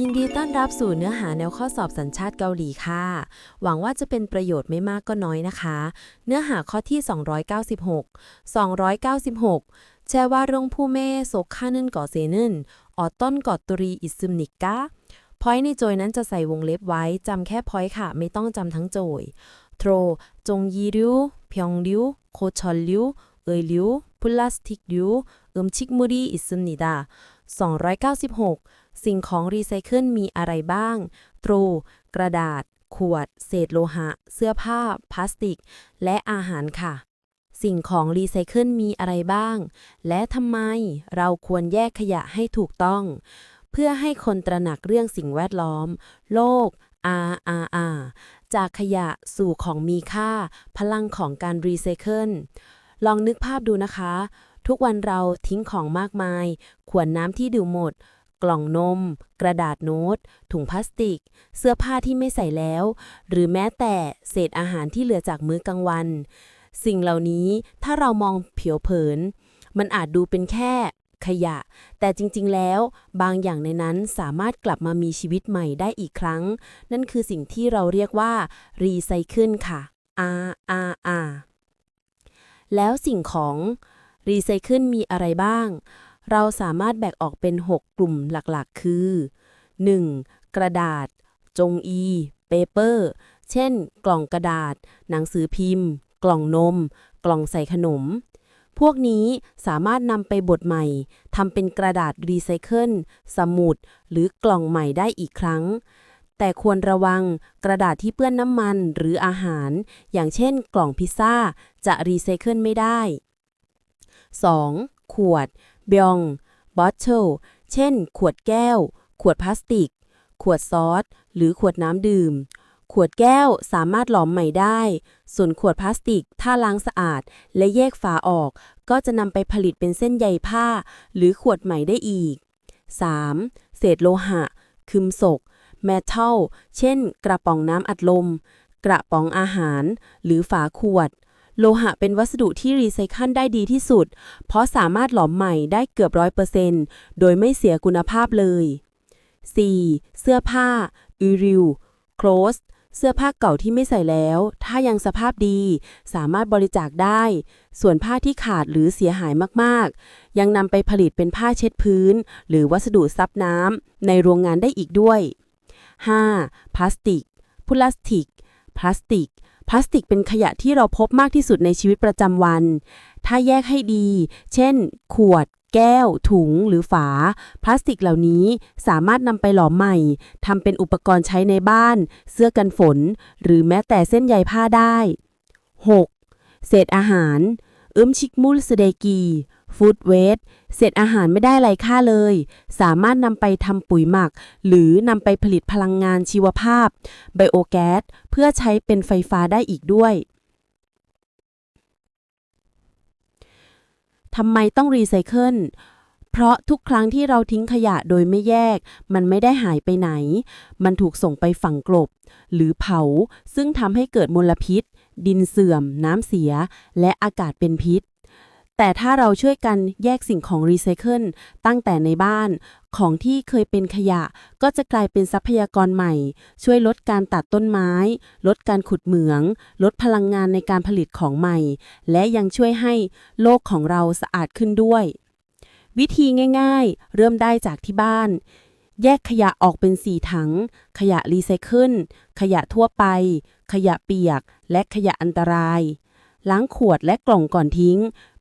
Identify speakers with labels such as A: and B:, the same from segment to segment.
A: ยินดีต้อนรับสู่เนื้อหาแนวข้อสอบสัญชาติเกาหลีค่ะ หวังว่าจะเป็นประโยชน์ไม่มากก็น้อยนะคะ เนื้อหาข้อที่ 296 296แชว่าเรื่องผู้เม่โซกค่านึนก่อเซนึนออต้นกอตุรีอิซึมนิกกะพอยในโจยนั้นจะใส่วงเล็บไว้จำแค่พอยค่ะ ไม่ต้องจำทั้งโจยโทรจงยีริวเพียงริวโคชอลริวเอยริวพลาสติกริวเอึมชิกมุรีอิซึมนิดา296 สิ่งของรีไซเคิลมีอะไรบ้าง ตรู กระดาษ ขวด เศษโลหะ เสื้อผ้า พลาสติก และอาหารค่ะ สิ่งของรีไซเคิลมีอะไรบ้าง และทำไมเราควรแยกขยะให้ถูกต้อง เพื่อให้คนตระหนักเรื่องสิ่งแวดล้อม โลก RRR จากขยะสู่ของมีค่า พลังของการรีไซเคิลลองนึกภาพดูนะคะ ทุกวันเราทิ้งของมากมาย ขวดน้ำที่ดื่มหมด กล่องนม กระดาษโน้ต ถุงพลาสติก เสื้อผ้าที่ไม่ใส่แล้ว หรือแม้แต่เศษอาหารที่เหลือจากมื้อกลางวัน สิ่งเหล่านี้ถ้าเรามองเผิวเผิน มันอาจดูเป็นแค่ขยะ แต่จริงๆ แล้วบางอย่างในนั้นสามารถกลับมามีชีวิตใหม่ได้อีกครั้ง นั่นคือสิ่งที่เราเรียกว่ารีไซเคิลค่ะ R R R แล้วสิ่งของรีไซเคิลมีอะไรบ้าง เราสามารถแบ่งออกเป็น 6 กลุ่มหลักๆ คือ 1. กระดาษ จงอีเปเปอร์เช่น กล่องกระดาษ หนังสือพิมพ์ กล่องนม กล่องใส่ขนม พวกนี้สามารถนำไปบดใหม่ทำเป็นกระดาษรีไซเคิลสมุด หรือกล่องใหม่ได้อีกครั้ง แต่ควรระวังกระดาษที่เปื้อนน้ำมันหรืออาหาร อย่างเช่น กล่องพิซซ่าจะรีไซเคิลไม่ได้ 2. ขวด บยองบอทเทิลเช่น ขวดแก้ว ขวดพลาสติก ขวดซอส หรือขวดน้ำดื่ม ขวดแก้วสามารถหลอมใหม่ได้ ส่วนขวดพลาสติก ถ้าล้างสะอาด และแยกฝาออก ก็จะนำไปผลิตเป็นเส้นใยผ้า หรือขวดใหม่ได้อีก 3. เศษโลหะ คึมศกเมทัล เช่น กระป๋องน้ำอัดลม กระป๋องอาหาร หรือฝาขวด โลหะเป็นวัสดุที่รีไซเคิลได้ดีที่สุด เพราะสามารถหลอมใหม่ได้เกือบร้อยเปอร์เซนต์โดยไม่เสียคุณภาพเลย 4. เสื้อผ้าอูริวโคลสเสื้อผ้าเก่าที่ไม่ใส่แล้ว ถ้ายังสภาพดี สามารถบริจาคได้ ส่วนผ้าที่ขาดหรือเสียหายมากๆ ยังนำไปผลิตเป็นผ้าเช็ดพื้น หรือวัสดุซับน้ำในโรงงานได้อีกด้วย 5. พลาสติกพลาสติก พลาสติก พลาสติกเป็นขยะที่เราพบมากที่สุดในชีวิตประจำวัน ถ้าแยกให้ดี เช่น ขวด แก้ว ถุง หรือฝา พลาสติกเหล่านี้สามารถนำไปหลอมใหม่ทำเป็นอุปกรณ์ใช้ในบ้าน เสื้อกันฝน หรือแม้แต่เส้นใยผ้าได้ 6. เศษอาหารอึมชิกมูลสเดกี ฟู้ดเวสเศษอาหารไม่ได้ไรค่าเลย สามารถนำไปทำปุ๋ยหมัก หรือนำไปผลิตพลังงานชีวภาพ ไบโอแก๊ส เพื่อใช้เป็นไฟฟ้าได้อีกด้วยทำไมต้องรีไซเคิล เพราะทุกครั้งที่เราทิ้งขยะโดยไม่แยก มันไม่ได้หายไปไหน มันถูกส่งไปฝังกลบ หรือเผา ซึ่งทำให้เกิดมลพิษ ดินเสื่อม น้ำเสีย และอากาศเป็นพิษ แต่ถ้าเราช่วยกันแยกสิ่งของรีไซเคิลตั้งแต่ในบ้าน ของที่เคยเป็นขยะ ก็จะกลายเป็นทรัพยากรใหม่ ช่วยลดการตัดต้นไม้ ลดการขุดเหมือง ลดพลังงานในการผลิตของใหม่ และยังช่วยให้โลกของเราสะอาดขึ้นด้วย วิธีง่ายๆ เริ่มได้จากที่บ้าน แยกขยะออกเป็น 4 ถัง ขยะรีไซเคิลขยะทั่วไป ขยะเปียก และขยะอันตราย ล้างขวดและกล่องก่อนทิ้ง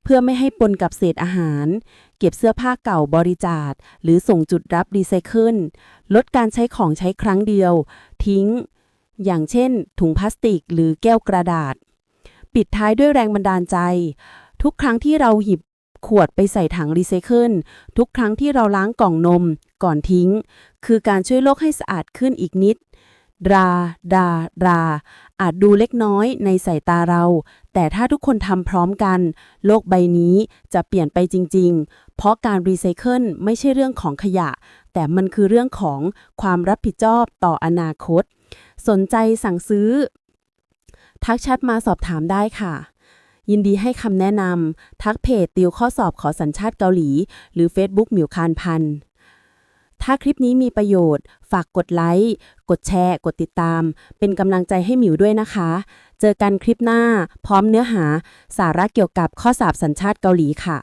A: เพื่อไม่ให้ปนกับเศษอาหาร เก็บเสื้อผ้าเก่าบริจาคหรือส่งจุดรับรีไซเคิลลดการใช้ของใช้ครั้งเดียว ทิ้ง อย่างเช่น ถุงพลาสติกหรือแก้วกระดาษ ปิดท้ายด้วยแรงบันดาลใจ ทุกครั้งที่เราหยิบขวดไปใส่ถังรีไซเคิลทุกครั้งที่เราล้างกล่องนมก่อนทิ้ง คือการช่วยโลกให้สะอาดขึ้นอีกนิด ดาดาดาอาจดูเล็กน้อยในสายตาเรา แต่ถ้าทุกคนทำพร้อมกัน โลกใบนี้จะเปลี่ยนไปจริง ๆ เพราะการรีไซเคิลไม่ใช่เรื่องของขยะ แต่มันคือเรื่องของความรับผิดชอบต่ออนาคต สนใจสั่งซื้อ ทักแชทมาสอบถามได้ค่ะ ยินดีให้คำแนะนำทักเพจติวข้อสอบขอสัญชาติเกาหลี หรือ Facebook หมิวคานพัน
B: ถ้าคลิปนี้มีประโยชน์ ฝากกดไลค์ กดแชร์ กดติดตาม เป็นกำลังใจให้หมิวด้วยนะคะ เจอกันคลิปหน้า พร้อมเนื้อหา สาระเกี่ยวกับข้อสอบสัญชาติเกาหลีค่ะ